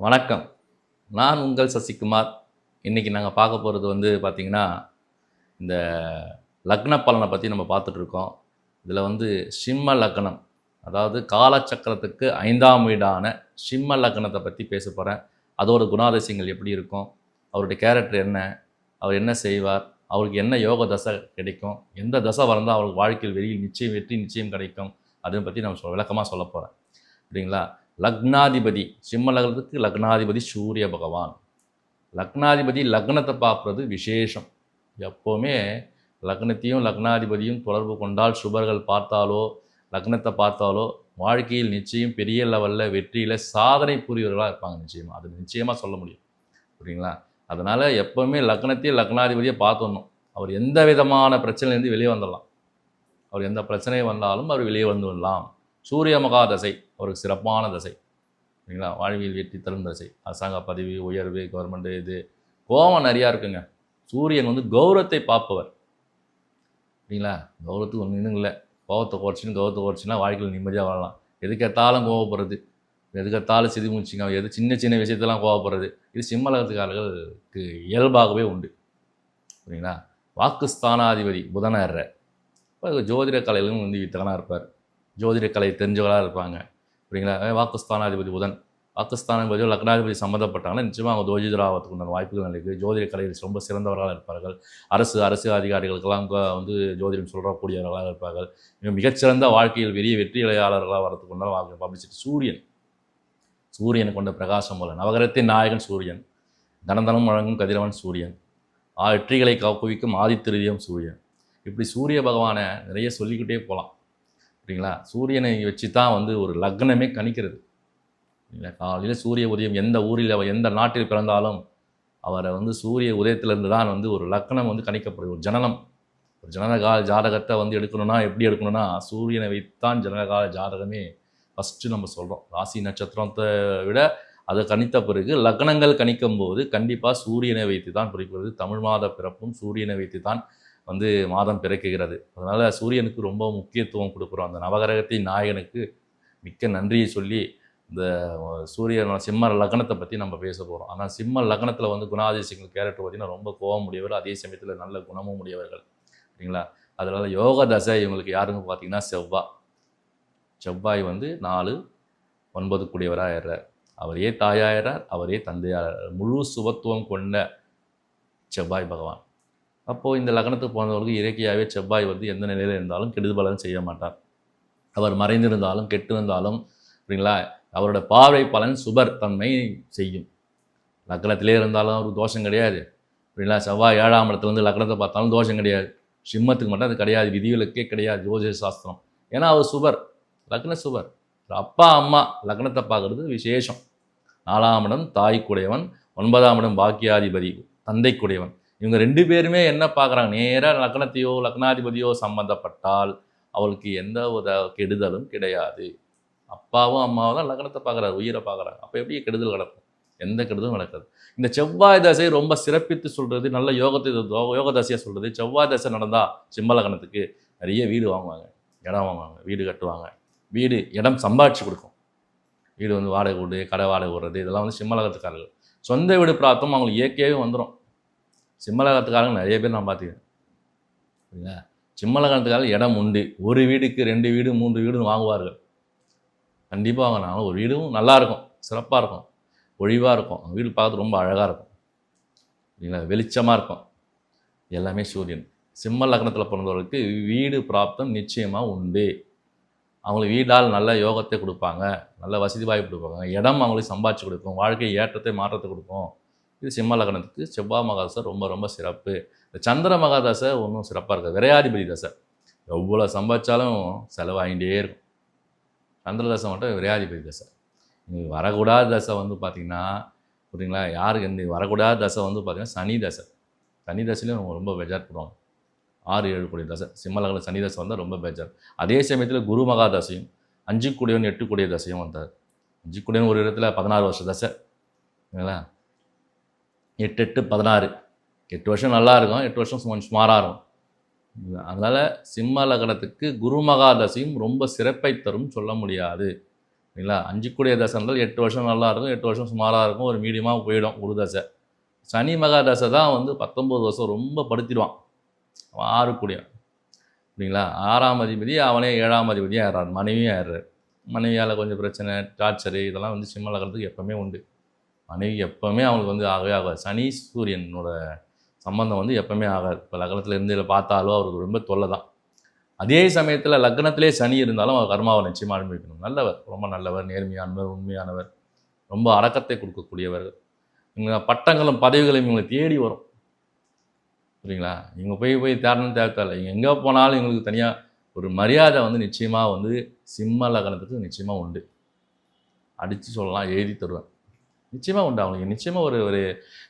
வணக்கம். நான் உங்கள் சசிகுமார். இன்றைக்கி நாங்கள் பார்க்க போகிறது வந்து பார்த்திங்கன்னா இந்த லக்ன பலனை பற்றி நம்ம பார்த்துட்ருக்கோம் இதில் வந்து சிம்ம லக்னம் அதாவது காலச்சக்கரத்துக்கு ஐந்தாம் வீடான சிம்ம லக்னத்தை பற்றி பேச போகிறேன் அதோட குணாதிசயங்கள் எப்படி இருக்கும்? அவருடைய கேரக்டர் என்ன? அவர் என்ன செய்வார்? அவருக்கு என்ன யோக தசை கிடைக்கும்? எந்த தசை வளர்ந்தால் அவருக்கு வாழ்க்கையில் வெளியில் நிச்சயம் வெற்றி நிச்சயம் கிடைக்கும்? அதை பற்றி நம்ம சொல் விளக்கமாக சொல்ல போகிறேன் சரிங்களா லக்னாதிபதி சிம்ம லக்னத்துக்கு லக்னாதிபதி சூரிய பகவான். லக்னாதிபதி லக்னத்தை பார்க்குறது விசேஷம். எப்போவுமே லக்னத்தையும் லக்னாதிபதியும் தொடர்பு கொண்டால் சுபர்கள் பார்த்தாலோ லக்னத்தை பார்த்தாலோ வாழ்க்கையில் நிச்சயம் பெரிய லெவலில் வெற்றியில் சாதனை புரியவர்களாக இருப்பாங்க நிச்சயமாக அது நிச்சயமாக சொல்ல முடியும். புரியுங்களா அதனால் எப்போவுமே லக்னத்தையும் லக்னாதிபதியை பார்த்துடணும். அவர் எந்த விதமான பிரச்சனையிலேருந்து வெளியே வந்துடலாம். அவர் எந்த பிரச்சனை வந்தாலும் அவர் வெளியே வந்து விடலாம் சூரிய மகா தசை அவருக்கு சிறப்பான தசை. சரிங்களா? வாழ்வியல் வெற்றி தரும் தசை. அரசாங்க பதவி உயர்வு கவர்மெண்ட்டு இது. கோபம் நிறையா இருக்குங்க. சூரியன் வந்து கௌரவத்தை பார்ப்பவர். சரிங்களா? கௌரவத்துக்கு ஒன்றும் இல்லை. கோபத்தை குறைச்சின்னு கௌரவத்தை குறைச்சின்னா வாழ்க்கையில் நிம்மதியாக வாழலாம். எதுக்கேத்தாலும் கோவப்படுறது எதுக்கேத்தாலும் சிதிமுச்சிங்க எது சின்ன சின்ன விஷயத்தெல்லாம் கோவப்படுறது இது சிம்மலகத்துக்காரர்களுக்கு இயல்பாகவே உண்டு. சரிங்களா? வாக்குஸ்தானாதிபதி புதனர்ற இப்போ ஜோதிட கலையிலும் வந்து வித்தகனாக இருப்பார். ஜோதிட கலை தெரிஞ்சவர்களாக இருப்பாங்க. அப்படிங்களா வாக்குஸ்தானாதிபதி புதன். வாக்குஸ்தானாதிபதி லக்னாதிபதி சம்மந்தப்பட்டாங்கன்னா நிச்சயமாக அவங்க ஜோதிடராகிறதுக்கு உண்டான வாய்ப்புகள் இருக்குது ஜோதிட கலையில் ரொம்ப சிறந்தவர்களாக இருப்பார்கள். அரசு அரசு அதிகாரிகளுக்கெல்லாம் வந்து ஜோதிடம் சொல்லக்கூடியவர்களாக இருப்பார்கள். மிக மிகச்சிறந்த வாழ்க்கையில் பெரிய வெற்றியாளர்களாக வரத்துக்கு உண்டான வாழ்க்கை பப்ளிசிட்டி. சூரியன். சூரியனை கொண்ட பிரகாசம் போல. நவகரத்தின் நாயகன் சூரியன். தனதனம் வழங்கும் கதிரவன் சூரியன். ஆ வெற்றிகளை குவிக்கும் ஆதித்திருதியம் சூரியன். இப்படி சூரிய பகவானை நிறைய சொல்லிக்கிட்டே போகலாம் சரிங்களா சூரியனை வச்சு தான் வந்து ஒரு லக்னமே கணிக்கிறது. இல்லை காலையில் சூரிய உதயம் எந்த ஊரில் அவர் எந்த நாட்டில் பிறந்தாலும் அவரை வந்து சூரிய உதயத்திலேருந்து தான் வந்து ஒரு லக்னம் வந்து கணிக்கப்படுது. ஒரு ஜனனம். ஒரு ஜனனகால ஜாதகத்தை வந்து எடுக்கணும்னா எப்படி எடுக்கணும்னா சூரியனை வைத்தான் ஜனனகால ஜாதகமே ஃபஸ்ட்டு நம்ம சொல்கிறோம் ராசி நட்சத்திரத்தை விட அதை கணித்த பிறகு லக்னங்கள் கணிக்கும் போது கண்டிப்பாக சூரியனை வைத்து தான் குறிக்கிறது. தமிழ் மாத பிறப்பும் சூரியனை வைத்து தான் வந்து மாதம் பிறக்குகிறது. அதனால் சூரியனுக்கு ரொம்ப முக்கியத்துவம் கொடுக்குறோம். அந்த நவகிரகத்தின் நாயகனுக்கு மிக்க நன்றியை சொல்லி இந்த சூரியன் சிம்ம லக்னத்தை பற்றி நம்ம பேச போகிறோம் ஆனால் சிம்ம லக்னத்தில் வந்து குணாதிசயங்கள் கேரக்டர் பார்த்திங்கன்னா ரொம்ப கோவம் உடையவர். அதே சமயத்தில் நல்ல குணமும் உடையவர்கள். சரிங்களா? அதனால் யோக தசை இவங்களுக்கு யாருன்னு பார்த்தீங்கன்னா செவ்வாய் செவ்வாய் வந்து நாலு ஒன்பது கூடியவராக ஆயிடுறார். அவரே தாயாகிறார் அவரே தந்தையாகிறார் முழு சுபத்துவம் கொண்ட செவ்வாய் பகவான். அப்போது இந்த லக்னத்துக்கு போனவர்களுக்கு இயற்கையாகவே செவ்வாய் வந்து எந்த நிலையில் இருந்தாலும் கெடுதல் செய்ய மாட்டார். அவர் மறைந்திருந்தாலும் கெட்டிருந்தாலும் சரிங்களா அவரோட பார்வை பலன் சுபர் தன்மை செய்யும். லக்னத்திலே இருந்தாலும் அவருக்கு தோஷம் கிடையாது. சரிங்களா செவ்வாய் ஏழாம் இடத்துல வந்து லக்னத்தை பார்த்தாலும் தோஷம் கிடையாது. சிம்மத்துக்கு மட்டும் அது கிடையாது விதிவிலக்கே கிடையாது ஜோதிட சாஸ்திரம். ஏன்னா அவர் சுபர் லக்ன சுபர். அப்பா அம்மா லக்னத்தை பார்க்குறது விசேஷம். நாலாம் இடம் தாய்க்குடையவன் ஒன்பதாம் இடம் பாக்கியாதிபதி தந்தைக்குடையவன். இவங்க ரெண்டு பேருமே என்ன பார்க்குறாங்க? நேராக லக்னத்தையோ லக்னாதிபதியோ சம்மந்தப்பட்டால் அவளுக்கு எந்த ஒரு கெடுதலும் கிடையாது. அப்பாவும் அம்மாவும் தான் லக்னத்தை பார்க்குறாரு உயிரை பார்க்குறாங்க. அப்போ எப்படி கெடுதல் கிடக்கும் எந்த கெடுதலும் நடக்காது. இந்த செவ்வாய் தசை ரொம்ப சிறப்பித்து சொல்கிறது நல்ல யோகத்தை யோக தசையாக சொல்கிறது செவ்வாய் தசை நடந்தால் சிம்ம லக்னத்துக்கு நிறைய வீடு வாங்குவாங்க இடம் வாங்குவாங்க வீடு கட்டுவாங்க. வீடு இடம் சம்பாதிச்சு கொடுக்கும். வீடு வந்து வாடகை வீடு கடை வாடகை விடுறது இதெல்லாம் வந்து சிம்மலகத்துக்காரர்கள் சொந்த வீடு பிராப்தம் அவங்களுக்கு இயற்கையாகவே வந்துடும் சிம்மலகத்துக்காரங்க நிறைய பேர் நான் பார்த்துக்கிறேன். சரிங்களா சிம்மலகத்துக்காரர்கள் இடம் உண்டு. ஒரு வீடுக்கு ரெண்டு வீடு மூன்று வீடு வாங்குவார்கள். கண்டிப்பாக வாங்கினாலும் ஒரு வீடும் நல்லா இருக்கும். சிறப்பாக இருக்கும். ஒழிவாக இருக்கும். அவங்க வீடு பார்க்கறது ரொம்ப அழகாக இருக்கும். சரிங்களா வெளிச்சமாக இருக்கும். எல்லாமே சூரியன். சிம்ம லக்னத்தில் பிறந்தவர்களுக்கு வீடு பிராப்தம் நிச்சயமாக உண்டு. அவங்களுக்கு வீடால் நல்ல யோகத்தை கொடுப்பாங்க. நல்ல வசதி வாய்ப்பு கொடுப்பாங்க. இடம் அவங்களுக்கு சம்பாதிச்சு கொடுக்கும். வாழ்க்கை ஏற்றத்தை மாற்றத்தை கொடுக்கும். இது சிம்ம லக்னத்துக்கு செவ்வாய் மகாதசை ரொம்ப ரொம்ப சிறப்பு. இந்த சந்திர மகாதசை ஒன்றும் சிறப்பாக இருக்காது. விரையாதிபதி தசை. எவ்வளோ சம்பாதிச்சாலும் செலவாகிட்டே இருக்கும். சந்திர தசை மட்டும் விரையாதிபதி தசை. இன்னைக்கு வரக்கூடாத தசை வந்து பார்த்திங்கன்னா புரியுங்களா யாருக்கு இந்த வரக்கூடாத தசை வந்து பார்த்திங்கன்னா சனி தசை. சனி தசையிலையும் அவங்க ரொம்ப பெஜார் பண்ணுவாங்க ஆறு ஏழு கோடி தசை. சிம்மலகில் சனி தசை வந்தால் ரொம்ப பெஜார். அதே சமயத்தில் குரு மகா தசையும் அஞ்சு கூடியவன் எட்டு கூடிய தசையும் வந்தார். அஞ்சு கூடியவன் ஒரு இடத்துல பதினாறு வருஷம் தசை. சரிங்களா எட்டு எட்டு பதினாறு. எட்டு வருஷம் நல்லா இருக்கும் எட்டு வருஷம் கொஞ்சம் சுமாராக இருக்கும். அதனால் சிம்ம லக்னத்துக்கு குரு தசையும் ரொம்ப சிறப்பை தரும் சொல்ல முடியாது. சரிங்களா அஞ்சு கூடிய தசை இருந்தால் எட்டு வருஷம் நல்லா இருக்கும் எட்டு வருஷம் சுமாராக இருக்கும் ஒரு மீடியமாக போயிடும் குரு தசை. சனி மகா தசை தான் வந்து பத்தொம்பது வருஷம் ரொம்ப படுத்திடுவான். அவன் ஆறு கூடிய. சரிங்களா ஆறாம் அதிபதி அவனே ஏழாம் அதிபதியும் ஆயிடுறான் மனைவியும் ஆயிடுறாரு. மனைவியால் கொஞ்சம் பிரச்சனை டார்ச்சரு இதெல்லாம் வந்து சிம்ம லக்னத்துக்கு எப்போவுமே உண்டு. மனைவி எப்போவுமே அவங்களுக்கு வந்து ஆகவே ஆகாது. சனி சூரியனோட சம்பந்தம் வந்து எப்போவுமே ஆகாது. இப்போ லக்னத்தில் இருந்து இதில் பார்த்தாலும் அவருக்கு ரொம்ப தொல்லை தான் அதே சமயத்தில் லக்னத்திலே சனி இருந்தாலும் அவர் கர்மாவை நிச்சயமாக அனுபவிக்கணும். நல்லவர் ரொம்ப நல்லவர் நேர்மையானவர் உண்மையானவர் ரொம்ப அடக்கத்தை கொடுக்கக்கூடியவர் இவங்க பட்டங்களும் பதவிகளும் இவங்களை தேடி வரும். சரிங்களா இவங்க போய் போய் தேடணும் தேவையில்லை இவங்க எங்கே போனாலும் இவங்களுக்கு தனியாக ஒரு மரியாதை வந்து நிச்சயமாக வந்து சிம்ம லக்னத்துக்கு நிச்சயமாக உண்டு. அடித்து சொல்லலாம் எழுதி தருவேன். நிச்சயமாக உண்டு அவங்களுக்கு நிச்சயமாக ஒரு ஒரு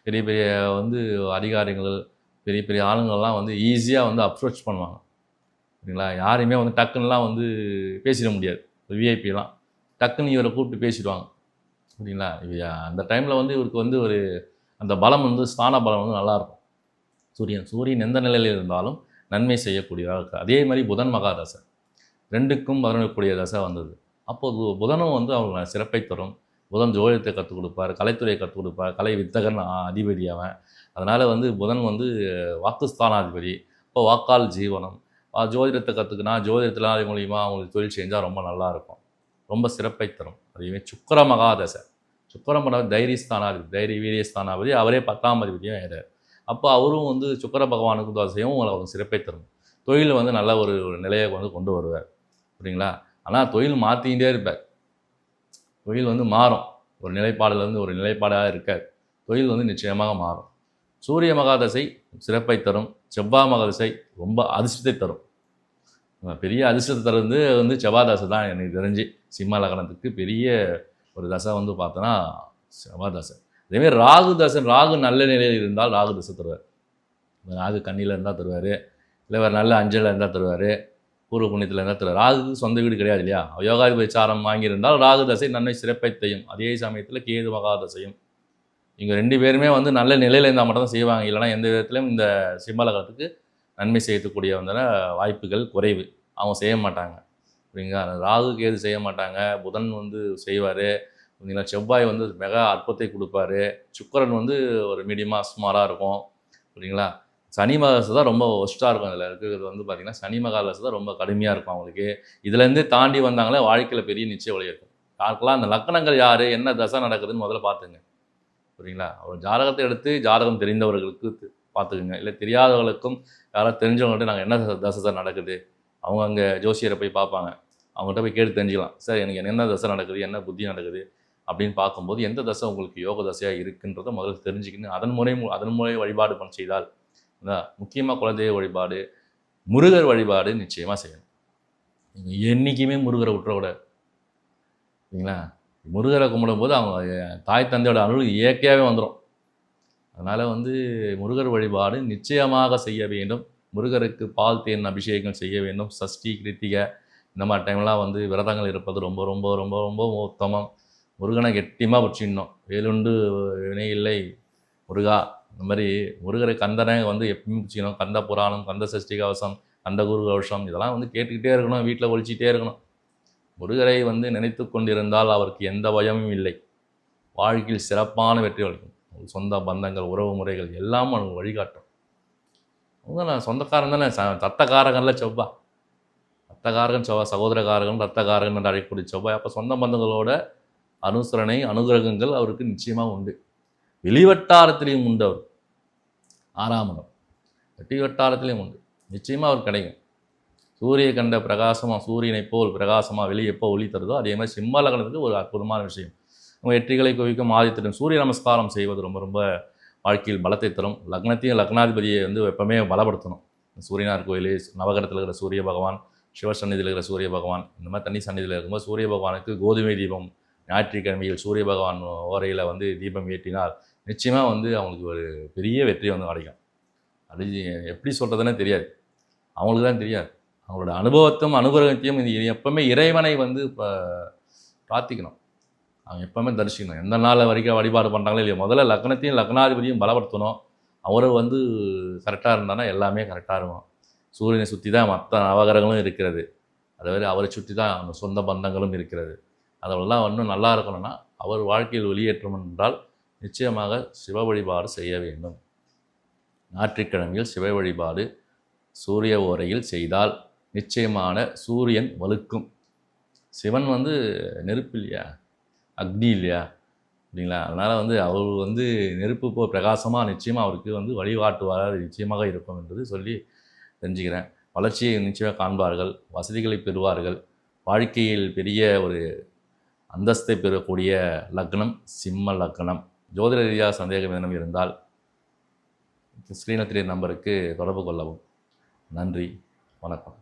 பெரிய பெரிய வந்து அதிகாரிகள் பெரிய பெரிய ஆளுங்கள்லாம் வந்து ஈஸியாக வந்து அப்ரோச் பண்ணுவாங்க. சரிங்களா? யாரையுமே வந்து டக்குன்னுலாம் வந்து பேசிட முடியாது. விஐபிலாம் டக்குன்னு இவரை கூப்பிட்டு பேசிடுவாங்க. சரிங்களா? இவ அந்த டைமில் வந்து இவருக்கு வந்து ஒரு அந்த பலம் வந்து ஸ்தான பலம் வந்து நல்லாயிருக்கும். சூரியன் சூரியன் எந்த நிலையில் இருந்தாலும் நன்மை செய்யக்கூடியதாக இருக்குது அதே மாதிரி புதன் மகாதசை. ரெண்டுக்கும் பதினக்கூடிய தசை வந்தது. அப்போது புதனும் வந்து அவங்க சிறப்பை தரும். புதன் ஜோதிடத்தை கற்றுக் கொடுப்பார் கலைத்துறையை கற்றுக் கொடுப்பார் கலை வித்தகன் அதிபதி அவன். அதனால் வந்து புதன் வந்து வாக்குஸ்தானாதிபதி. இப்போ வாக்கால் ஜீவனம். ஜோதிடத்தை கற்றுக்கினா ஜோதிடத்தில் அது மூலியமாக அவங்களுக்கு தொழில் செஞ்சால் ரொம்ப நல்லா இருக்கும். ரொம்ப சிறப்பை தரும். அதேமாதிரி சுக்கர மகாதசை. சுக்கர மகா தைரியஸ்தானாதிபதி தைரிய வீரியஸ்தானாதிபதி அவரே பத்தாம் அதிபதியும் ஏறார் அப்போ அவரும் வந்து சுக்கர பகவானுக்கு தோசையும் அவருக்கு சிறப்பை தரும். தொழில் வந்து நல்ல ஒரு நிலையை வந்து கொண்டு வருவார். சரிங்களா ஆனால் தொழில் மாற்றிக்கிட்டே இருப்பார். தொழில் வந்து மாறும். ஒரு நிலைப்பாடுலேருந்து ஒரு நிலைப்பாடாக இருக்காது. தொழில் வந்து நிச்சயமாக மாறும். சூரிய மகாதசை சிறப்பை தரும். செவ்வாய் மகாதசை ரொம்ப அதிர்ஷ்டத்தை தரும். பெரிய அதிர்ஷ்டத்தை தருவது வந்து செவ்வாதாசை தான். எனக்கு தெரிஞ்சு சிம்ம லக்னத்துக்கு பெரிய ஒரு தசை வந்து பார்த்தோன்னா செவ்வாதாசை அதேமாதிரி ராகு தசை ராகு நல்ல நிலையில் இருந்தால் ராகு தசை தருவார். ராகு கண்ணியில் இருந்தால் தருவார். இல்லை வேறு நல்ல அஞ்சலில் இருந்தால் தருவார். பூர்வ புண்ணியத்தில் நேரத்தில் ராகுக்கு சொந்த வீடு கிடையாது இல்லையா? யோகாதிபதி சாரம் வாங்கியிருந்தால் ராகு தசை நன்மை சிறப்பை செய்யும் அதே சமயத்தில் கேது மகாதசையும். தசையும் ரெண்டு பேருமே வந்து நல்ல நிலையில் இருந்தால் மட்டும் தான் செய்வாங்க. இல்லைனா எந்த விதத்திலும் இந்த சிம்மலகத்துக்கு நன்மை செய்யக்கூடிய வந்தன வாய்ப்புகள் குறைவு. அவங்க செய்ய மாட்டாங்க. அப்படிங்களா ராகு கேது செய்ய மாட்டாங்க. புதன் வந்து செய்வார். சரிங்களா செவ்வாய் வந்து மெகா அற்பத்தை கொடுப்பாரு. சுக்கரன் வந்து ஒரு மீடியமாக சுமாராக இருக்கும். சரிங்களா சனி மகாதசை தான் ரொம்ப ஒஸ்ட்டாக இருக்கும் இதில் இருக்கிறது வந்து பார்த்திங்கன்னா சனி மகாதசை தான் ரொம்ப கடுமையாக இருக்கும் அவங்களுக்கு. இதுலேருந்து தாண்டி வந்தாங்களே வாழ்க்கையில் பெரிய நிச்சய வழி இருக்கும் யாருக்கெல்லாம் அந்த லக்கணங்கள் யார் என்ன தசை நடக்குதுன்னு முதல்ல பார்த்துங்க. சரிங்களா ஒரு ஜாதகத்தை எடுத்து ஜாதகம் தெரிந்தவர்களுக்கு பார்த்துக்குங்க. இல்லை தெரியாதவர்களுக்கும் யாராவது தெரிஞ்சவங்கள்ட்ட நாங்கள் என்ன தசை- தசை சார் நடக்குது? அவங்க அங்கே ஜோசியரை போய் பார்ப்பாங்க. அவங்கள்ட்ட போய் கேட்டு தெரிஞ்சுக்கலாம். சார் எனக்கு என்ன தசை நடக்குது? என்ன புத்தி நடக்குது? அப்படின்னு பார்க்கும்போது எந்த தசை உங்களுக்கு யோக தசையாக இருக்குன்றதை முதல்ல தெரிஞ்சுக்கணும் அதன் முறை அதன் முறை வழிபாடு பண்ண செய்தால் முக்கியமாக குலதெய்வ வழிபாடு முருகர் வழிபாடு நிச்சயமாக செய்யணும். நீங்கள் என்றைக்குமே முருகரை விட்டுறக்கூடாது சரிங்களா முருகரை கும்பிடும்போது அவங்க தாய் தந்தையோட அருள் இயற்கையாகவே வந்துடும் அதனால் வந்து முருகர் வழிபாடு நிச்சயமாக செய்ய வேண்டும். முருகருக்கு பால் தேன் அபிஷேகம் செய்ய வேண்டும். சஷ்டி கிருத்திகை இந்த மாதிரி டைம்லாம் வந்து விரதங்கள் இருப்பது ரொம்ப ரொம்ப ரொம்ப ரொம்ப உத்தமம். முருகனை கெட்டியமாக பிடிச்சிடணும் வேலுண்டு வினை இல்லை. முருகா இந்த மாதிரி முருகரை கந்தனை வந்து எப்பயும் பிடிச்சிக்கணும். கந்த புராணம் கந்த சஷ்டி கவசம் கந்த குரு கவசம் இதெல்லாம் வந்து கேட்டுக்கிட்டே இருக்கணும் வீட்டில் ஒழிச்சிக்கிட்டே இருக்கணும். முருகரை வந்து நினைத்து கொண்டிருந்தால் அவருக்கு எந்த பயமும் இல்லை. வாழ்க்கையில் சிறப்பான வெற்றி அளிக்கும். சொந்த பந்தங்கள் உறவு முறைகள் எல்லாம் அவனுக்கு வழிகாட்டும். அவங்க நான் சொந்தக்காரன் தானே ச தத்தக்காரகன்ல செவ்வா. ரத்தக்காரகன் செவ்வா சகோதரக்காரகன் ரத்தக்காரகன் என்று அழைக்கக்கூடிய செவ்வாய். அப்போ சொந்த பந்தங்களோட அனுசரணை அனுகிரகங்கள் அவருக்கு நிச்சயமாக உண்டு. வெளிவட்டாரத்திலையும் உண்டு அவர். ஆறாம் இடம் வெட்டி வட்டாரத்திலையும் உண்டு. நிச்சயமாக அவர் கிடைக்கும். சூரிய கண்ட பிரகாசமாக சூரியனை போல் பிரகாசமாக வெளியே எப்போ ஒளி தருதோ அதே மாதிரி சிம்ம லக்னத்துக்கு ஒரு அற்புதமான விஷயம். நம்ம வெற்றிகளை குவிக்கும் ஆதித்திடம் சூரிய நமஸ்காரம் செய்வது ரொம்ப ரொம்ப வாழ்க்கையில் பலத்தை தரும். லக்னத்தையும் லக்னாதிபதியை வந்து எப்பவுமே பலப்படுத்தணும். சூரியனார் கோயில் நவகரத்தில் இருக்கிற சூரிய பகவான் சிவசன்னிதியில் இருக்கிற சூரிய பகவான் இந்த மாதிரி தண்ணி சன்னிதியில் இருக்கும்போது சூரிய பகவானுக்கு கோதுமை தீபம் ஞாயிற்றுக்கிழமையில் சூரிய பகவான் ஓரையில் வந்து தீபம் ஏற்றினால் நிச்சயமாக வந்து அவங்களுக்கு ஒரு பெரிய வெற்றி வந்து கிடைக்கும் அது எப்படி சொல்கிறதுனே தெரியாது. அவங்களுக்கு தான் தெரியாது. அவங்களோட அனுபவத்தையும் அனுகிரகத்தையும் இது எப்போவுமே இறைவனை வந்து இப்போ பிரார்த்திக்கணும். அவங்க எப்போவுமே தரிசிக்கணும். எந்த நாள் வரைக்கும் வழிபாடு பண்ணுறாங்களோ இல்லையா முதல்ல லக்னத்தையும் லக்னாதிபதியும் பலப்படுத்தணும். அவரை வந்து கரெக்டாக இருந்தானா எல்லாமே கரெக்டாக இருக்கும். சூரியனை சுற்றி தான் மற்ற நவகிரகங்களும் இருக்கிறது. அதாவது அவரை சுற்றி தான் அவங்க சொந்த பந்தங்களும் இருக்கிறது. அதெல்லாம் இன்னும் நல்லா இருக்கணும்னா அவர் வாழ்க்கையில் வெளியேற்றம் என்றால் நிச்சயமாக சிவ வழிபாடு செய்ய வேண்டும். ஞாயிற்றுக்கிழமையில் சிவ வழிபாடு சூரிய ஓரையில் செய்தால் நிச்சயமான சூரியன் வலுக்கும். சிவன் வந்து நெருப்பு இல்லையா அக்னி இல்லையா அப்படிங்களா? அதனால் வந்து அவர் வந்து நெருப்பு போ பிரகாசமாக நிச்சயமாக அவருக்கு வந்து வழிகாட்டுவார் நிச்சயமாக இருக்கும் என்று சொல்லி தெரிஞ்சுக்கிறேன். வளர்ச்சியை நிச்சயமாக காண்பார்கள் வசதிகளை பெறுவார்கள். வாழ்க்கையில் பெரிய ஒரு அந்தஸ்தை பெறக்கூடிய லக்னம் சிம்ம லக்னம். ஜோதிட ரீதியாக சந்தேகம் ஏதேனும் இருந்தால் ஸ்ரீநத்திரி நம்பருக்கு தொடர்பு கொள்ளவும். நன்றி. வணக்கம்.